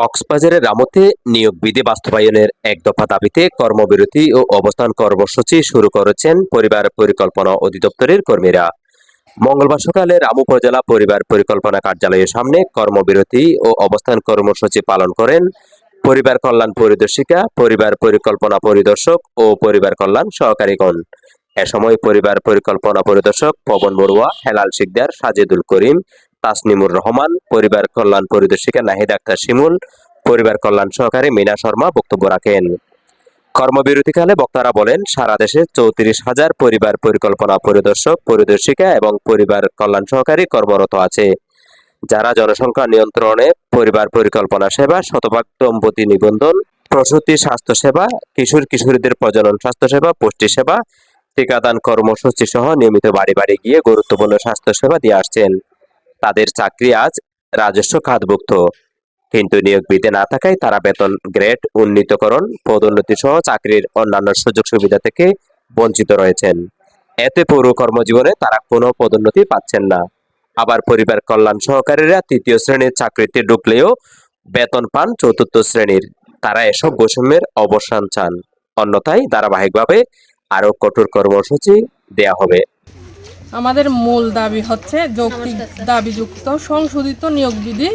কক্সবাজারের রামতে নিয়োগ বিধি বাস্তবায়নের এক দফা দাবিতে কর্মবিরতি ও অবস্থান কর্মসূচি শুরু করেছেন পরিবার পরিকল্পনা অধিদপ্তরের কর্মীরা। মঙ্গলবার সকালে রামু উপজেলা পরিবার পরিকল্পনা কার্যালয়ের সামনে কর্মবিরতি ও অবস্থান কর্মসূচি পালন করেন পরিবার কল্যাণ পরিদর্শিকা, পরিবার পরিকল্পনা পরিদর্শক ও পরিবার কল্যাণ সহকারীগণ। এ সময় পরিবার পরিকল্পনা পরিদর্শক পবন বড়ুয়া, হেলাল শিকদার, সাজেদুল করিম তাসনিমুর রহমান, পরিবার কল্যাণ পরিদর্শিকা নাহিদ আক্তার শিমুল, পরিবার কল্যাণ সহকারী মিনা শর্মা বক্তব্য রাখেন। কর্মবিরতিকালে বক্তারা বলেন, সারা দেশে চৌত্রিশ হাজার পরিবার পরিকল্পনা পরিদর্শক, পরিদর্শিকা এবং পরিবার কল্যাণ সহকারী কর্মরত আছে। যারা জনসংখ্যা নিয়ন্ত্রণে পরিবার পরিকল্পনা সেবা, শতভাগ দম্পতি নিবন্ধন, প্রসূতি স্বাস্থ্য সেবা, কিশোর কিশোরীদের প্রজনন স্বাস্থ্য সেবা, পুষ্টি সেবা, টিকাদান কর্মসূচি সহ নিয়মিত বাড়ি বাড়ি গিয়ে গুরুত্বপূর্ণ স্বাস্থ্য সেবা দিয়ে আসছেন। তাদের চাকরি আজ রাজস্ব খাতভুক্ত। কিন্তু নিয়োগ বিধি না থাকায় তারা বেতন গ্রেড, উন্নীতকরণ, পদোন্নতি সহ চাকরির অন্যান্য সুযোগ সুবিধা থেকে বঞ্চিত রয়েছেন। এতে পৌর কর্মজীবনে তারা কোনো পদোন্নতি পাচ্ছেন না। আবার পরিবার কল্যাণ সহকারীরা তৃতীয় শ্রেণির চাকরিতে ঢুকলেও বেতন পান চতুর্থ শ্রেণির। তারা এসব বৈষম্যের অবসান চান। অন্যথায় ধারাবাহিকভাবে আরও কঠোর কর্মসূচি দেয়া হবে। আমাদের মূল দাবি হচ্ছে যৌক্তিক দাবিযুক্ত সংশোধিত নিয়োগ বিধি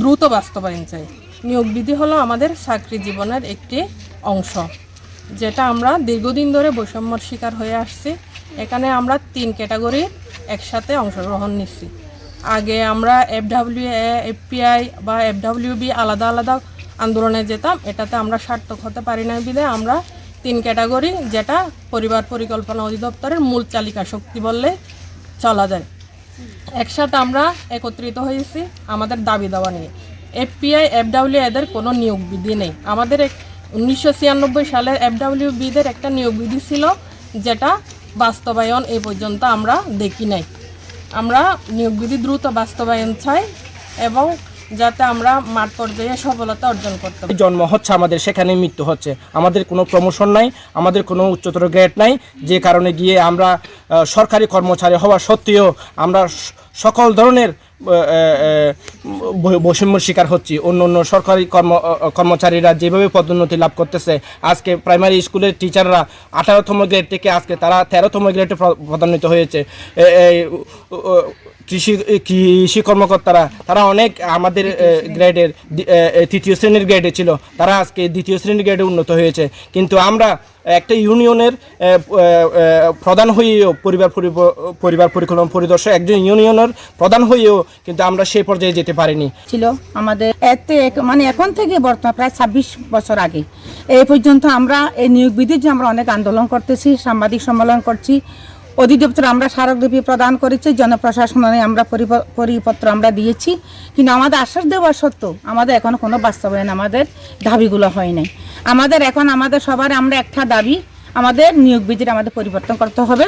দ্রুত বাস্তবায়ন চাই। নিয়োগ বিধি হলো আমাদের চাকরি জীবনের একটি অংশ যেটা আমরা দীর্ঘদিন ধরে বৈষম্যর শিকার হয়ে আসছি। এখানে আমরা তিন ক্যাটাগরি একসাথে অংশগ্রহণ নিচ্ছি। আগে আমরা এফডাব্লিউ এ এফপিআই বা এফডাব্লিউ বি আলাদা আলাদা আন্দোলনে যেতাম এটাতে আমরা সার্থক হতে পারি না বিধে আমরা তিন ক্যাটাগরি, যেটা পরিবার পরিকল্পনা অধিদপ্তরের মূল চালিকা শক্তি বললে চলা যায়। একসাথে আমরা একত্রিত হয়েছি আমাদের দাবি দাওয়া নিয়ে। এফপিআই এফডাব্লিউ এদের কোনো নিয়োগ বিধি নেই। আমাদের উনিশশো ছিয়ানব্বই সালের এফডাব্লিউ বিদের একটা নিয়োগ বিধি ছিল, যেটা বাস্তবায়ন এই পর্যন্ত আমরা দেখি নাই। আমরা নিয়োগ বিধি দ্রুত বাস্তবায়ন চাই এবং যাতে আমরা মাঠ পর্যায়ে সফলতা অর্জন করতে পারি। জন্ম হচ্ছে আমাদের, সেখানে মৃত্যু হচ্ছে। আমাদের কোনো প্রমোশন নাই, আমাদের কোনো উচ্চতর গ্রেড নাই। যে কারণে গিয়ে আমরা সরকারি কর্মচারী হওয়া সত্ত্বেও আমরা সকল ধরনের বৈষম্যের শিকার হচ্ছি। অন্য অন্য সরকারি কর্ম কর্মচারীরা যেভাবে পদোন্নতি লাভ করতেছে, আজকে প্রাইমারি স্কুলের টিচাররা আঠারোতম গ্রেড থেকে আজকে তারা তেরোতম গ্রেডে পদোন্নত হয়েছে। কৃষি কৃষি কর্মকর্তারা, তারা অনেক আমাদের গ্রেডের তৃতীয় শ্রেণির গ্রেডে ছিল। তারা আজকে দ্বিতীয় শ্রেণির গ্রেডে উন্নত হয়েছে। কিন্তু আমরা একটা ইউনিয়নের প্রধান হয়েও পরিবার পরিব- পরিবার পরিকল্পনা পরিদর্শক একজন ইউনিয়নের প্রধান হয়েও কিন্তু আমরা সেই পর্যায়ে যেতে পারিনি। ছিল আমাদের এতে মানে এখন থেকে বর্তমান প্রায় ছাব্বিশ বছর আগে। এই পর্যন্ত আমরা এই নিয়োগ বিধির যে আমরা অনেক আন্দোলন করতেছি, সাংবাদিক সম্মেলন করছি অধিদপ্তর আমরা স্মারকলিপি প্রদান করেছি, জনপ্রশাসনে আমরা পরিপ- পরিপত্র আমরা দিয়েছি। কিন্তু আমাদের আশ্বাস দেওয়া সত্ত্বেও আমাদের এখন কোনো বাস্তবায়ন আমাদের দাবিগুলো হয় নাই। আমাদের এখন, আমাদের সবার আমরা একটা দাবি, আমাদের নিয়োগ বিধির আমাদের পরিবর্তন করতে হবে।